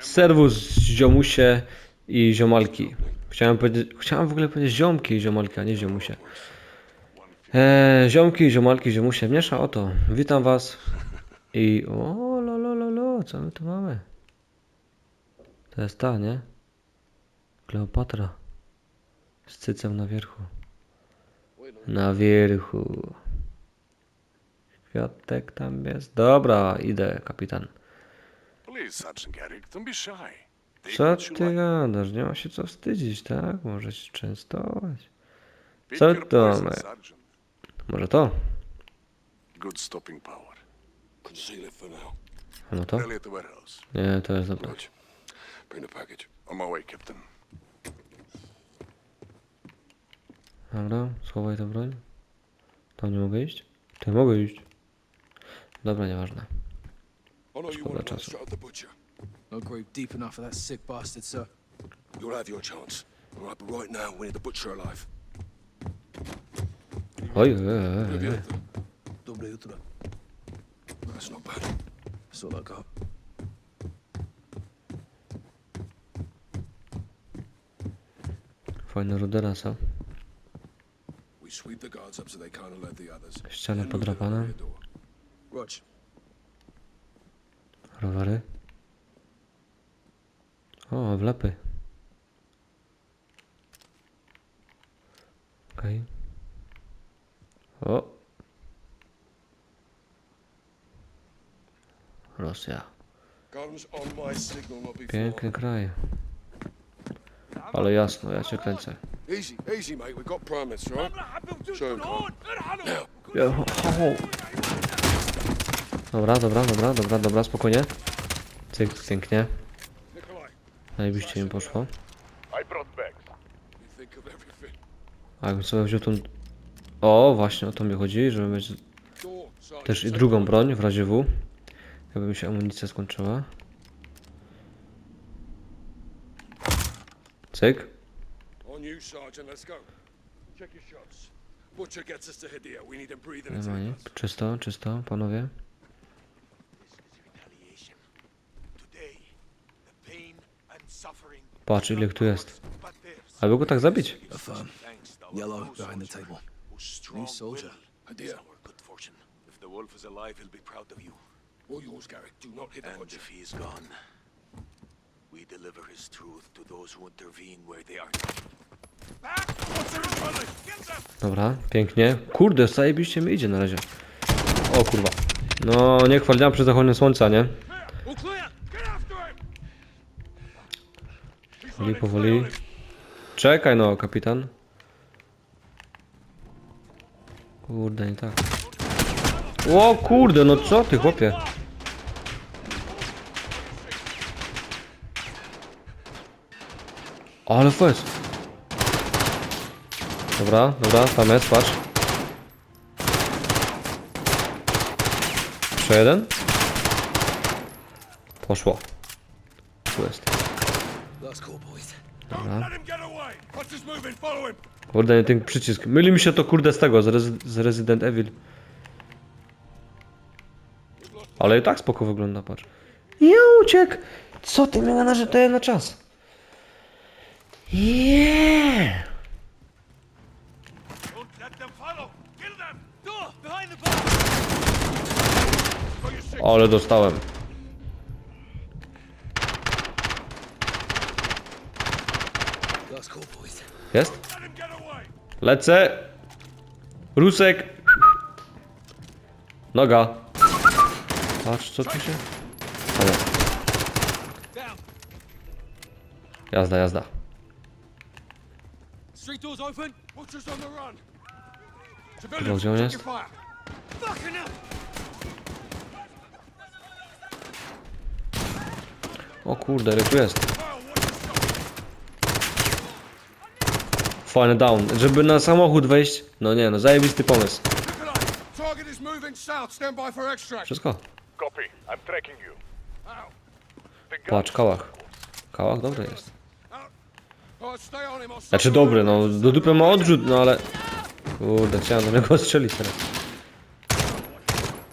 Serwus ziomusie i ziomalki. Chciałem, chciałem w ogóle powiedzieć ziomki i ziomalki, a nie ziomusie. Eee, ziomki, ziomalki, ziomusie. Mniejsza o to. Witam was. I o, lo, lo, lo, lo, co my tu mamy? To jest ta, nie? Kleopatra. Z cycem na wierchu. Na wierchu. Kwiatek tam jest. Dobra, idę, kapitan. Please, Sergeant Garrick, don't be shy. Take Co what you ty like. gadasz? Nie ma się co wstydzić, tak? Może się częstować. Pick co your to poison, Sergeant. Może to? Good stopping power. Conceal it for now. A no to? Early at the warehouse. Nie, to jest dobre. Bring the package. On my way, Captain. Dobra, schowaj tę broń. Tam nie mogę iść? Tu nie mogę iść. Dobra, nieważne. I know you Szkoda want to czasu. shot at the butcher. No grave deep enough for that sick bastard, sir. You'll have your chance. All right, but right now we need the butcher alive. Oj, oj, oj. Dobre jutro. That's not bad. That's all I got. Fajny rudera, co? We sweep Rowery. O, wlepy. Okej. O. Rosja. Guns on my signal, not before. Piękny kraj. Ale jasno, ja cię kręcę. Easy, easy, mate. We've got permits, right? Show Carl. Now, ho, ho. Dobra, dobra, dobra, dobra, dobra, spokojnie. Cyk, pięknie. Najbyście mi poszło. A jakbym sobie wziął tą... O, właśnie o to mi chodzi, żeby mieć też i drugą broń w razie W. Jakby mi się amunicja skończyła. Cyk. Nie ma nic. Czysto, czysto, panowie. Patrz ile tu jest. Albo go tak zabić. Yellow new behind the table. strong soldier. our good fortune. If the wolf is alive, he'll be proud of you. All yours, Garrick. Do not hit the And if he is gone, we deliver his truth to those who intervene where they are. Dobra, pięknie. Kurde, zajebiście mi idzie na razie. O kurwa. No, nie chwaliłam przy zachodzeniu słońca, nie? All clear. Get after him. Powoli, powoli. Czekaj no, kapitan. Kurde, nie tak. O kurde, no co ty, chłopie? Ale fest. Dobra, dobra, tam jest, patrz. Jeszcze jeden? Poszło. Tu jest. Him. Kurde, nie ten przycisk. Myli mi się to kurde z tego, z, Rez z Resident Evil. Ale i tak spoko wygląda, patrz. Nie uciekł! Co ty mnie na, to na czas? Yeah! Don't let them follow! Kill them! Door! Behind the bar! Ale dostałem. That's cool, boys. Jest? Lecę! Rusek! Noga! Patrz, co tu się... Ale. Jazda, jazda. Gdzie on jest? O kurde, tu jest? Fajny down. Żeby na samochód wejść. No nie, no zajebisty pomysł. Wszystko. Copy. I'm tracking you. Out. The Patrz, kałach. Kałach dobry jest. Znaczy dobry, no do dupy ma odrzut, no ale... Kurde, chciałem do niego strzelić teraz.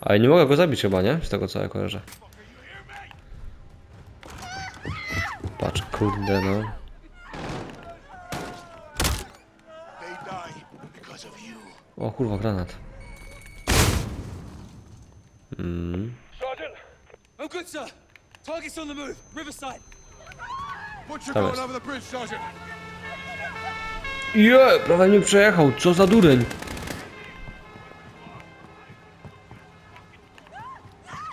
Ale nie mogę go zabić chyba, nie? Z tego co ja kojarzę. Patrz, kurde no. They die because of you. O kurwa, granat. Mm. Sergeant! Oh, good, sir. Target's on the move. Riverside. Butcher Tam going jest. over the bridge, Sergeant. Je, prawie mnie przejechał, co za dureń.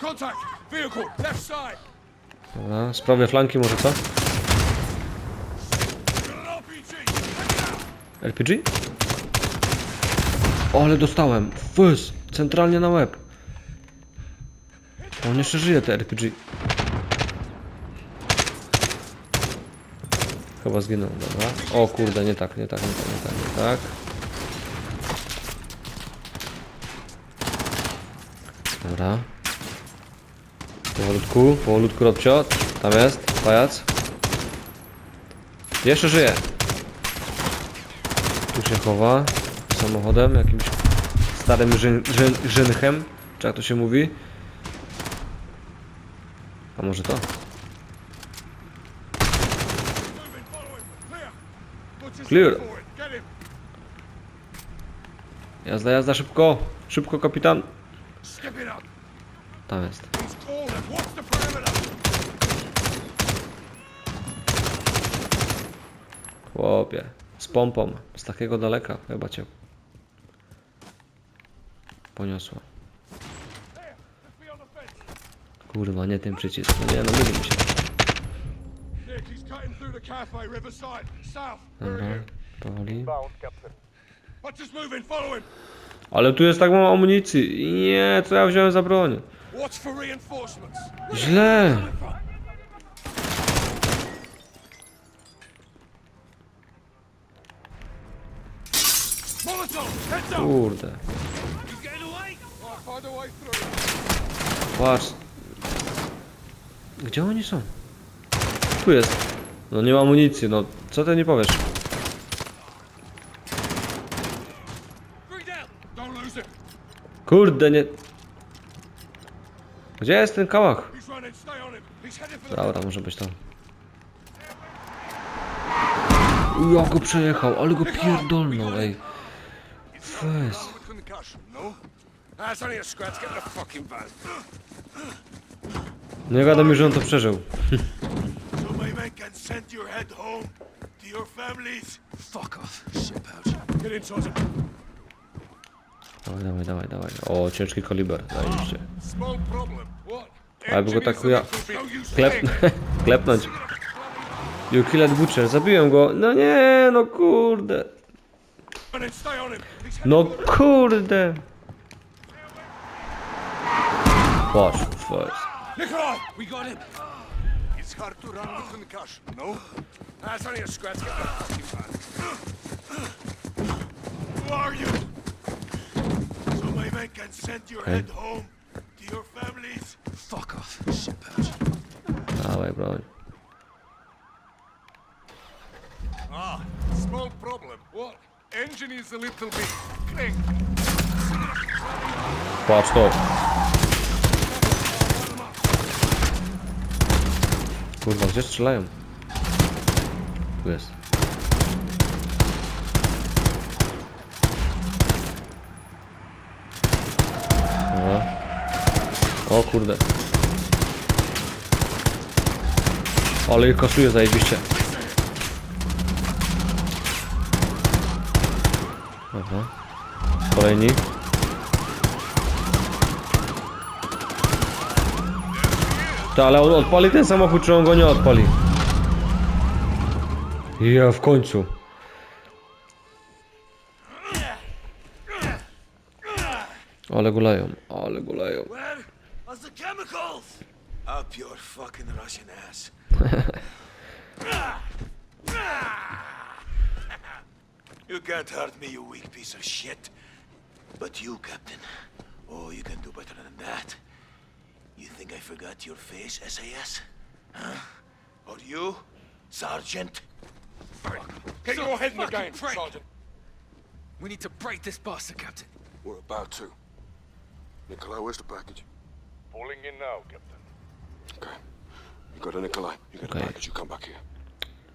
Contact! Vehicle, left side! Dobra, sprawię flanki może co? RPG! O, ale dostałem. Fys, centralnie na łeb. On jeszcze żyje, te RPG. Chyba zginął, dobra. O kurde, nie tak, nie tak, nie tak, nie tak, nie tak. Dobra. Powolutku, powolutku Robcio. Tam jest, pajac. Jeszcze żyje. Tu się chowa. Samochodem, jakimś starym żyn, żyn, żynechem. Czy jak to się mówi? A może to? Clear! Jazda, jazda, szybko! Szybko, kapitan! Tam jest. Chłopie. Z pompą. Z takiego daleka. Chyba cię poniosło. Kurwa, nie ten przycisk. No nie, no myli mi się. Dobra, powoli. Ale tu jest tak mało amunicji. Nie, co ja wziąłem za broń? Źle! Kurde. Patrz. Gdzie oni są? Tu jest. No nie ma amunicji, no co ty nie powiesz? Kurde, nie... Gdzie jest ten kałach? Dobra, może być to. Jak go przejechał, ale go pierdolnął, ej. Fes. No? That's only a scratch. Get the fucking van. Nie wiadomo mi, że on to przeżył. So my men can send your head home to your families. Fuck off. Get in. Dawaj, dawaj, dawaj, dawaj. O, ciężki kaliber, zajebiście. Small problem. What? Albo go tak chuja... No Klep... klepnąć. You killed Butcher, zabiłem go. No nie, no kurde. No kurde. Patrz, fes. Nikolai! We got him. It's hard to run with concussion, no? That's only a scratch. Get in the fucking van. Who are you? So my men can send your Okay. head home to your families. Fuck off. Shit pouch. Dawaj, broń. Ah, small problem. What? Engine is a little bit crank. Patrz to. Kurwa, gdzie strzelają? Tu jest. Dobra. O kurde. Ale ich kasuje zajebiście. Dobra. Kolejni. To ale on odpali ten samochód, czy on go nie odpali? Ja w końcu. Ale gulają, ale gulają. Up your fucking Russian ass. you can't hurt me, you weak piece of shit. But you, Captain, oh, you can do better than that. You think I forgot your face, SAS? Huh? Or you, Sergeant? Get your head in the fucking game, prick. Sergeant. We need to break this bastard, Captain. We're about to. Nikolai, where's the package? Pulling in now, Captain. Okay. You go to Nikolai. You get Okay. a package. You come back here.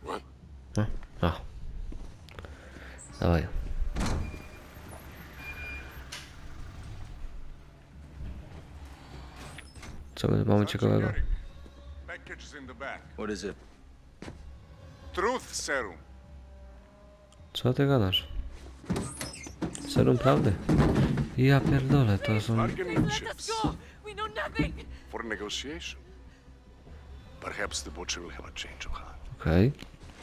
Right? No. A. Dawaj. Co my mamy ciekawego? What is it? Truth serum. Co ty gadasz? Serum prawdy. Ja pierdolę, to są... Bargaining chips go! We know nothing! for negotiation. Perhaps the butcher will have a change of heart. Okej.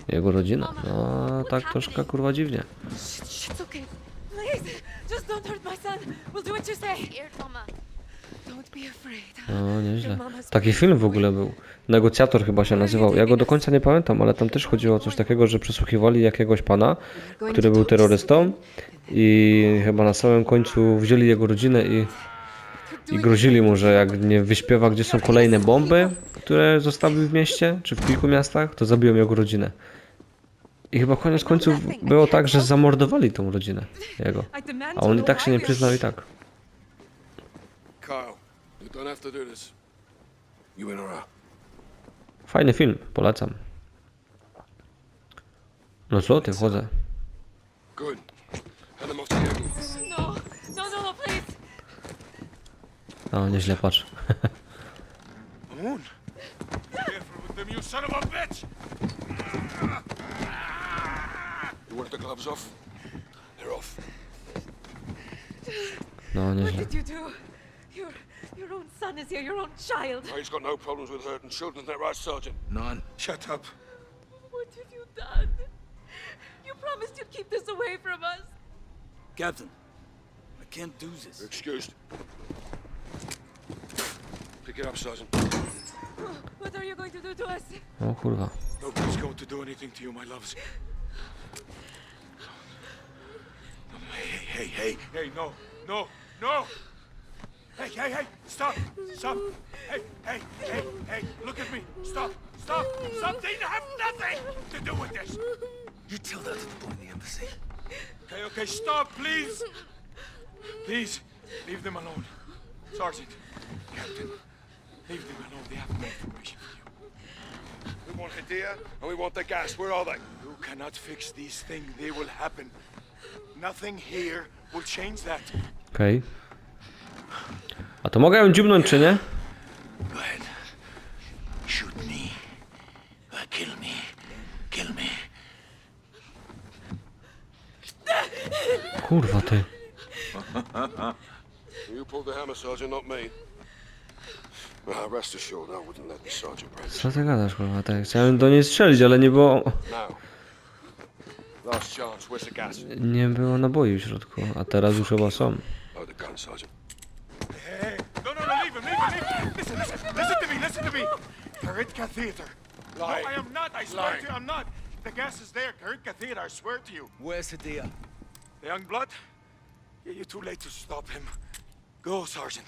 Jego rodzina. No, tak troszkę kurwa dziwnie. It's okay. Please, just don't hurt my son. We'll do what you say. Scared, Mama. No, nieźle. Taki film w ogóle był. Negocjator chyba się nazywał. Ja go do końca nie pamiętam, ale tam też chodziło o coś takiego, że przesłuchiwali jakiegoś pana, który był terrorystą i chyba na samym końcu wzięli jego rodzinę i, i grozili mu, że jak nie wyśpiewa, gdzie są kolejne bomby, które zostawił w mieście, czy w kilku miastach, to zabiją jego rodzinę. I chyba koniec końców było tak, że zamordowali tą rodzinę jego. A on i tak się nie przyznał i tak. Kyle, you don't have to do this. You in or out? Fajny film, polecam. No co ty, wchodzę. Good. Hand them off to Eagle. No, no, no, no, please. Nieźle patrz. Moon. Careful with them, you son of a bitch! You want the gloves off? They're off. No, What nieźle. did you do? Your, your own son is here, your own child. He's got no problems with hurting children, is that right, Sergeant? None. Shut up. What have you done? You promised you'd keep this away from us. Captain, I can't do this. You're excused. Pick it up, Sergeant. What are you going to do to us? Oh, o kurwa. Nobody's going to do anything to you, my loves. Hey, hey, hey, hey, no, no, no! Hey, hey, hey, stop, stop! Hey, hey, hey, hey, look at me! Stop, stop! stop. Something have nothing to do with this! You tell that to the boy in the embassy. Okay, okay, stop, please! Please, leave them alone. Sergeant, Captain, leave them alone. They have no information for you. We want Hadia and we want the gas. Where are they? You cannot fix these things. They will happen. Nothing here will change that. Okej. A to mogę ją dziubnąć, czy nie? Uh. Kurwa ty. Co ty gadasz, kurwa? Tak, chciałem do niej strzelić, ale nie było... Nie było naboi w środku, a teraz już chyba są. Him. Listen, listen, listen to me, listen to me. Karinka Theater. No, I am not, I swear to you, I'm not. The gas is there, Karinka Theater, I swear to you. Where's Hadia? The young blood? Yeah, you're too late to stop him. Go, Sergeant.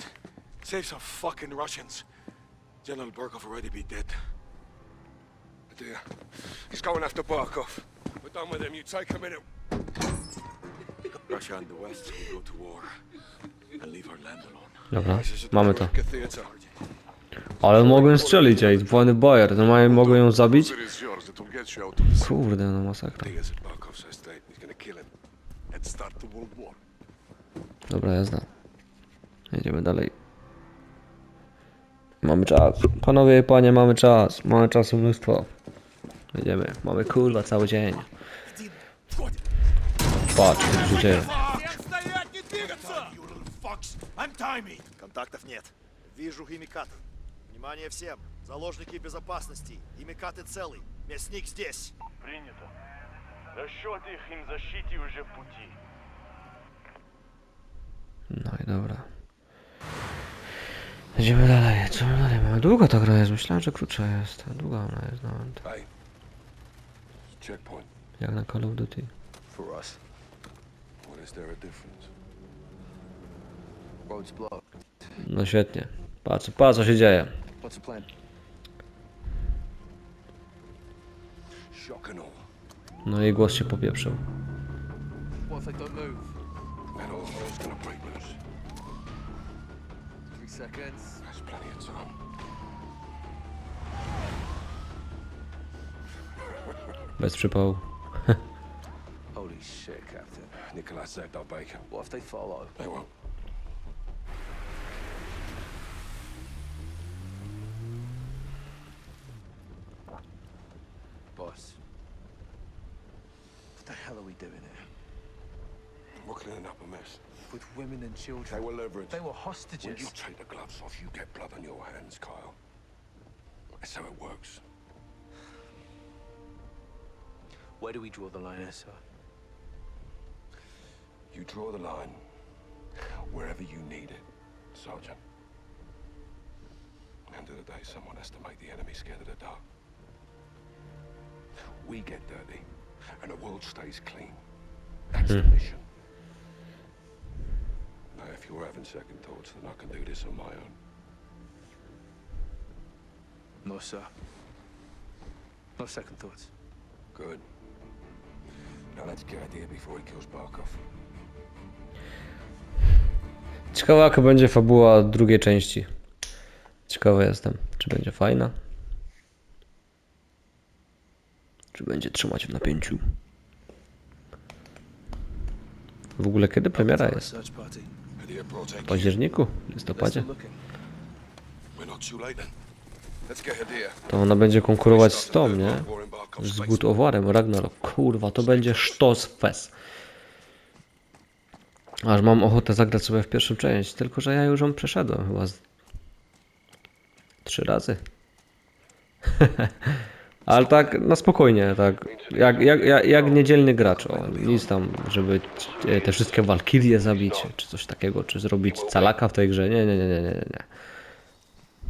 Save some fucking Russians. General Barkov already be dead. Hadia. He's going after Barkov. We're done with him. You take him in. Russia and the West will go to war and leave our land alone. Dobra, mamy to. Ale mogłem strzelić, ej, dzwony Bayer, normalnie mogę ją zabić? Kurde, no masakra. Dobra, jazda. Jedziemy dalej. Mamy czas. Panowie i panie, mamy czas. Mamy czasu mnóstwo. Jedziemy. Mamy kurwa cały dzień. Patrz, co się dzieje. Контактов нет. Вижу химикаты. Внимание всем. Заложники безопасности. Химикаты целый. Мясник здесь. Принято. Расчет их им защите уже в пути. No i dobra. Jedziemy dalej. Co my dalej mamy? Długa ta gra jest. Myślałem, że krótsza jest. A Długa ona jest nawet. Hey. Checkpoint. Jak na Call of Duty. For us. What is there a difference? No świetnie. Patrz, patrz co się dzieje. No jej głos się popieprzył. Bez przypału. Holy shit, Captain. Nikolai said they'll bake. What if they follow? They won't. Women and children. They were leverage. They were When hostages. you take the gloves off, you get blood on your hands, Kyle. That's how it works. Where do we draw the line here, sir? You draw the line wherever you need it, Sergeant. End of the day, someone has to make the enemy scared of the dark. We get dirty, and the world stays clean. That's hmm. the mission. Now, if you're having second thoughts, then I can do this on my own. No, sir. No second thoughts. Good. Now let's get out of here before he kills Barkov. Ciekawa jaka będzie fabuła drugiej części. Ciekawy jestem, czy będzie fajna. Czy będzie trzymać w napięciu. W ogóle kiedy premiera jest? W październiku? Listopadzie? To ona będzie konkurować z tą, nie? Z Good Ragnarok. Kurwa, to będzie sztos fest. Aż mam ochotę zagrać sobie w pierwszą część, tylko że ja już ją przeszedłem chyba z... trzy razy. Ale tak na spokojnie, tak jak, jak, jak, jak niedzielny gracz, o, nic tam, żeby te wszystkie walkirie zabić, czy coś takiego, czy zrobić calaka w tej grze, nie, nie, nie, nie, nie, nie.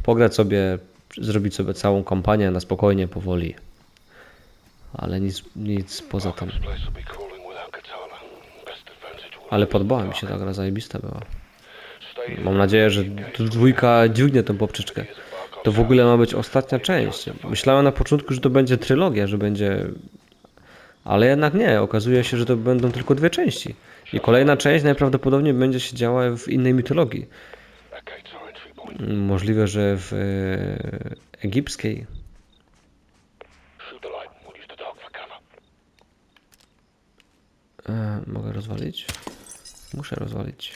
Pograć sobie, zrobić sobie całą kampanię na spokojnie, powoli. Ale nic, nic poza tym. Ale podobała mi się ta gra, zajebista była. Mam nadzieję, że dwójka dźwignie tą poprzeczkę. To w ogóle ma być ostatnia część. Myślałem na początku, że to będzie trylogia, że będzie... Ale jednak nie, okazuje się, że to będą tylko dwie części. I kolejna część najprawdopodobniej będzie się działa w innej mitologii. Możliwe, że w e, egipskiej. E, mogę rozwalić? Muszę rozwalić.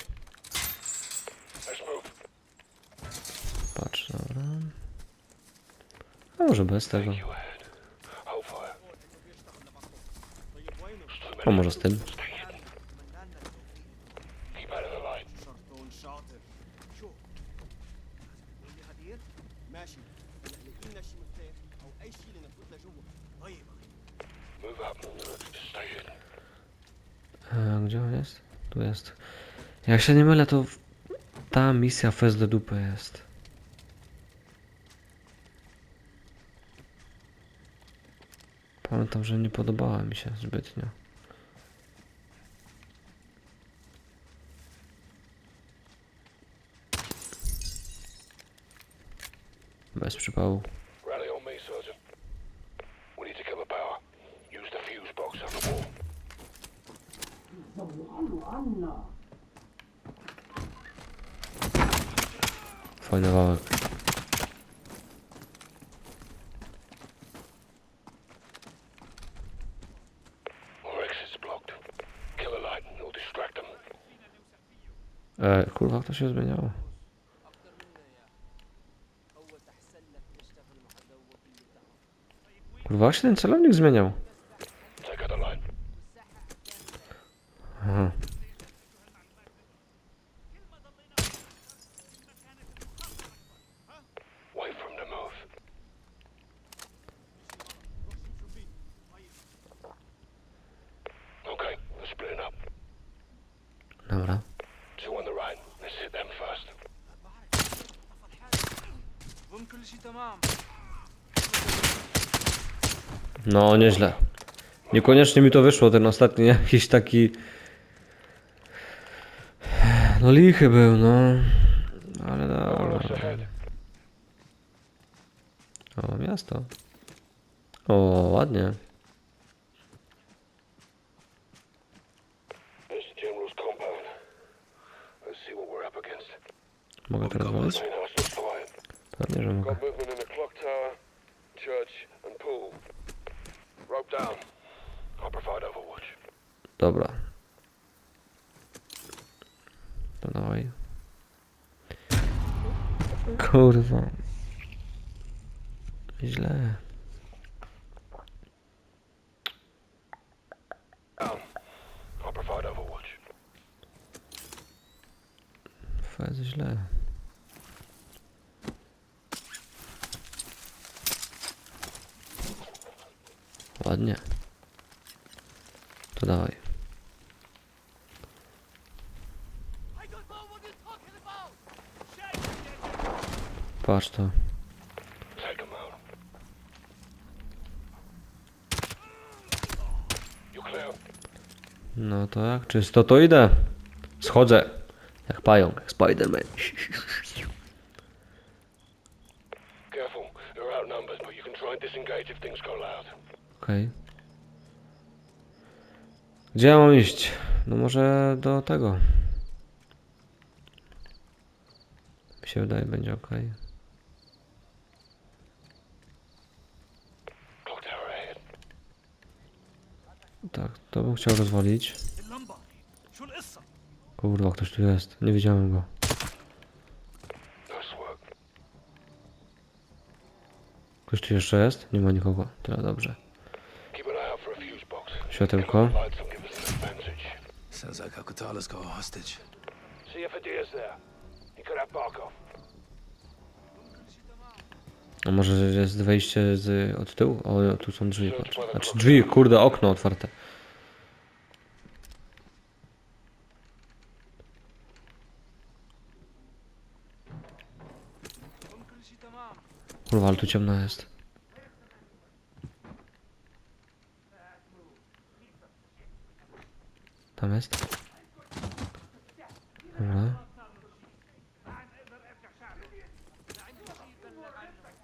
Patrz, dobra. No może bez tego. A może z tym? E, gdzie on jest? Tu jest. Jak się nie mylę, to ta misja fest do dupy jest. Pamiętam, że nie podobała mi się zbytnio. Bez przypału. Rally on me, Sergeant. We need to cover power. Use the fuse box on the wall. Fajny wałek. Our exit's blocked. Kill a light and it'll distract them. E, kurwa, to się zmieniało. Kurwa, się ten celownik zmieniał. No, nieźle. Niekoniecznie mi to wyszło, ten ostatni jakiś taki... No lichy był, no. Ale dobra. O, miasto. O, ładnie. Mogę teraz walić? Pewnie, że mogę. Rope down. I'll provide Overwatch. Dobra. To dawaj. Kurwa. Źle. Fajnie źle. Ładnie. To dawaj. Patrz to. No to jak czysto to idę. Schodzę. Jak pająk, jak Spiderman. Careful. They're outnumbered, but you can try and disengage if things go loud. Okej. Gdzie ja mam iść? No może do tego. Mi się wydaje, będzie ok. Tak, to bym chciał rozwalić. Kurwa, ktoś tu jest. Nie widziałem go. Ktoś tu jeszcze jest? Nie ma nikogo. Tyle dobrze. Keep an eye out for a fuse box. Światełko. Lights will give us an advantage. Sounds like Alcatala's got a hostage. See if Adir's there. He could have Barkov. A może jest wejście z, od tyłu? O, tu są drzwi, patrz. Znaczy drzwi, kurde, okno otwarte. Kurwa, ale tu ciemno jest. Tam jest? Dobra.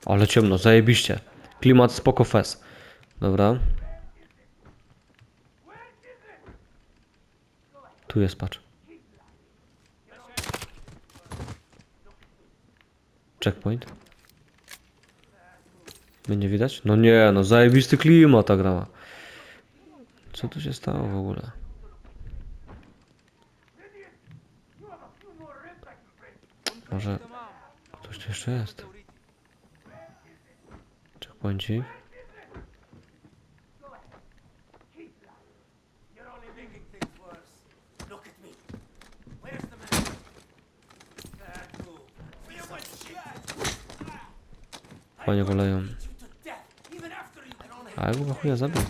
Ale ciemno, zajebiście. Klimat spoko fes. Dobra. Tu jest, patrz. Checkpoint. Będzie widać? No nie, no zajebisty klimat ta grała. Co tu się stało w ogóle? Może ktoś tu jeszcze jest? Checkpointik. Fajnie goleją. A jak go chuja zabił?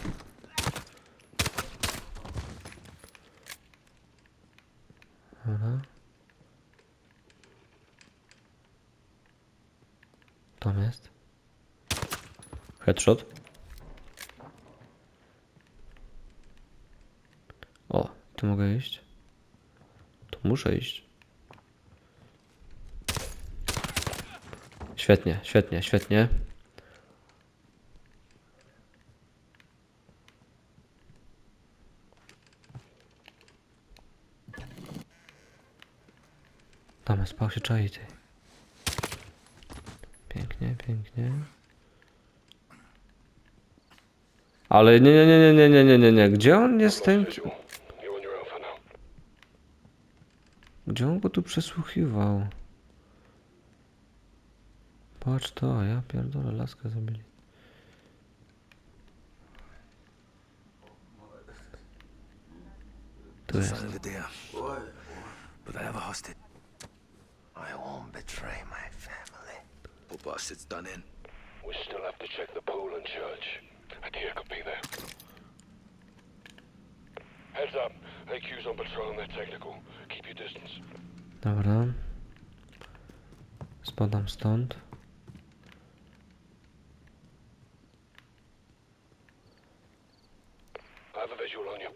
Dobra. Tam jest. Headshot. O, tu mogę iść. Tu muszę iść. Świetnie, świetnie, świetnie. Tam jest, spał się czai, ty. Pięknie. Ale nie, nie, nie, nie, nie, nie, nie, nie. Gdzie on jest ten? Gdzie on go tu przesłuchiwał? Patrz to, ja pierdolę, laskę zabili. Tu jest. But I have a hostage. I won't betray my family. Poor bastard's done in. We still have to check the pool and church. Adir could be there. Heads up. AQ's on patrol and they're technical. Keep your distance. Dobra. Spadam stąd. I have a visual on you.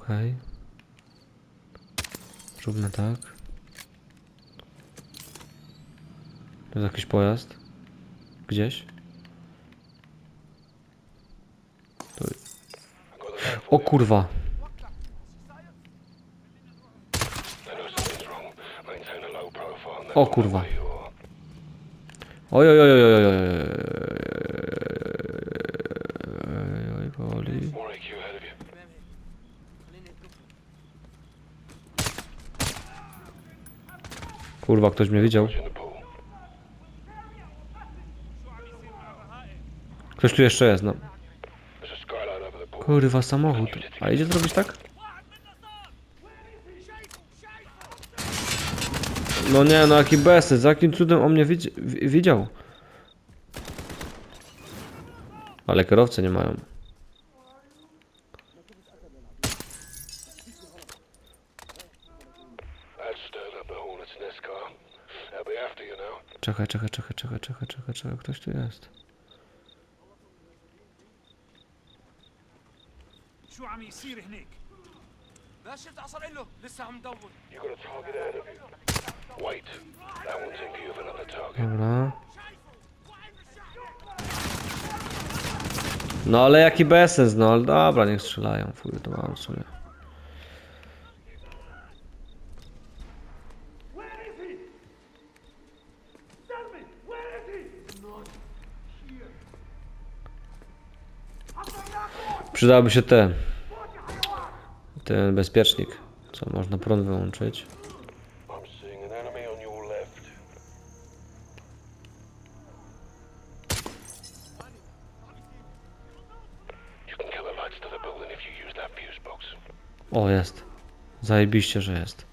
Okej. Zróbmy tak. To jest jakiś pojazd. Gdzieś? Tu. O kurwa! O kurwa. Oj, oj, oj, oj, oj, oj, oj, boli. Kurwa, ktoś mnie widział. Ktoś tu jeszcze jest, no. Kurwa, samochód. A idzie zrobić tak? No nie, no jaki bezsens, za jakim cudem on mnie widzi wi- widział? Ale kierowcy nie mają. Czekaj, czekaj, czekaj, czekaj, czekaj, czekaj, czekaj, ktoś tu jest. شو عم يصير هناك؟ لا شفت عصر له لسه عم ندور You got a target ahead of you. Wait. That one's in view of another target. Dobra. No ale jaki bezsens, no ale dobra, niech strzelają, fuj, to mam w sumie. Przydałoby się te. ten bezpiecznik, co można prąd wyłączyć. O, jest. Zajebiście, że jest.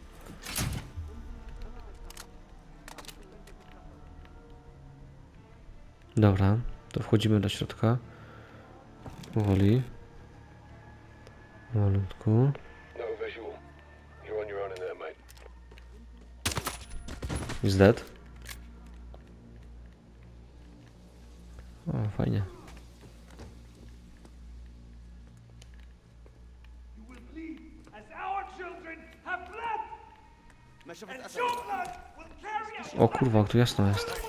Dobra, to wchodzimy do środka. Powoli. Malutku. No visual. You're on your own in there, mate. He's dead. O, fajnie. O kurwa, tu jasno jest.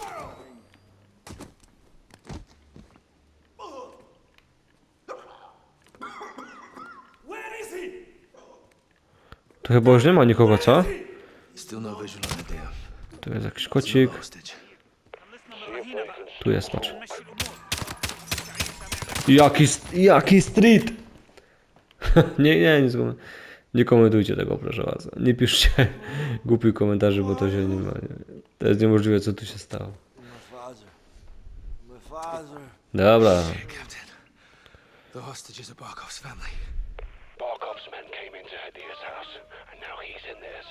Tu chyba już nie ma nikogo, co? Still no visual. Tu jest jakiś kocik. Tu jest, patrz. Jaki, jaki street! nie, nie, nie, skomen- nie komentujcie tego, proszę was. Nie piszcie głupich komentarzy, bo to się nie ma. Nie. To jest niemożliwe, co tu się stało. Dobra. Captain. The hostage is a Barkov's family. Barkov's men came into house, and now he's in theirs.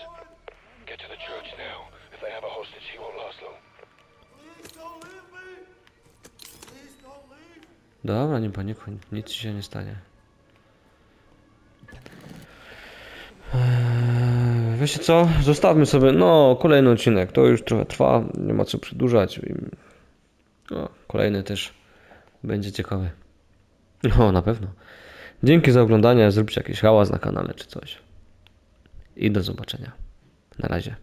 Get to the church now. If they have a hostage, he won't last long. Dobra, nie panikuj, nic się nie stanie. Eee, Wiecie co? Zostawmy sobie, no, kolejny odcinek. To już trochę trwa, nie ma co przedłużać. No, kolejny też będzie ciekawy. No, na pewno. Dzięki za oglądanie. Zróbcie jakiś hałas na kanale czy coś. I do zobaczenia. Na razie.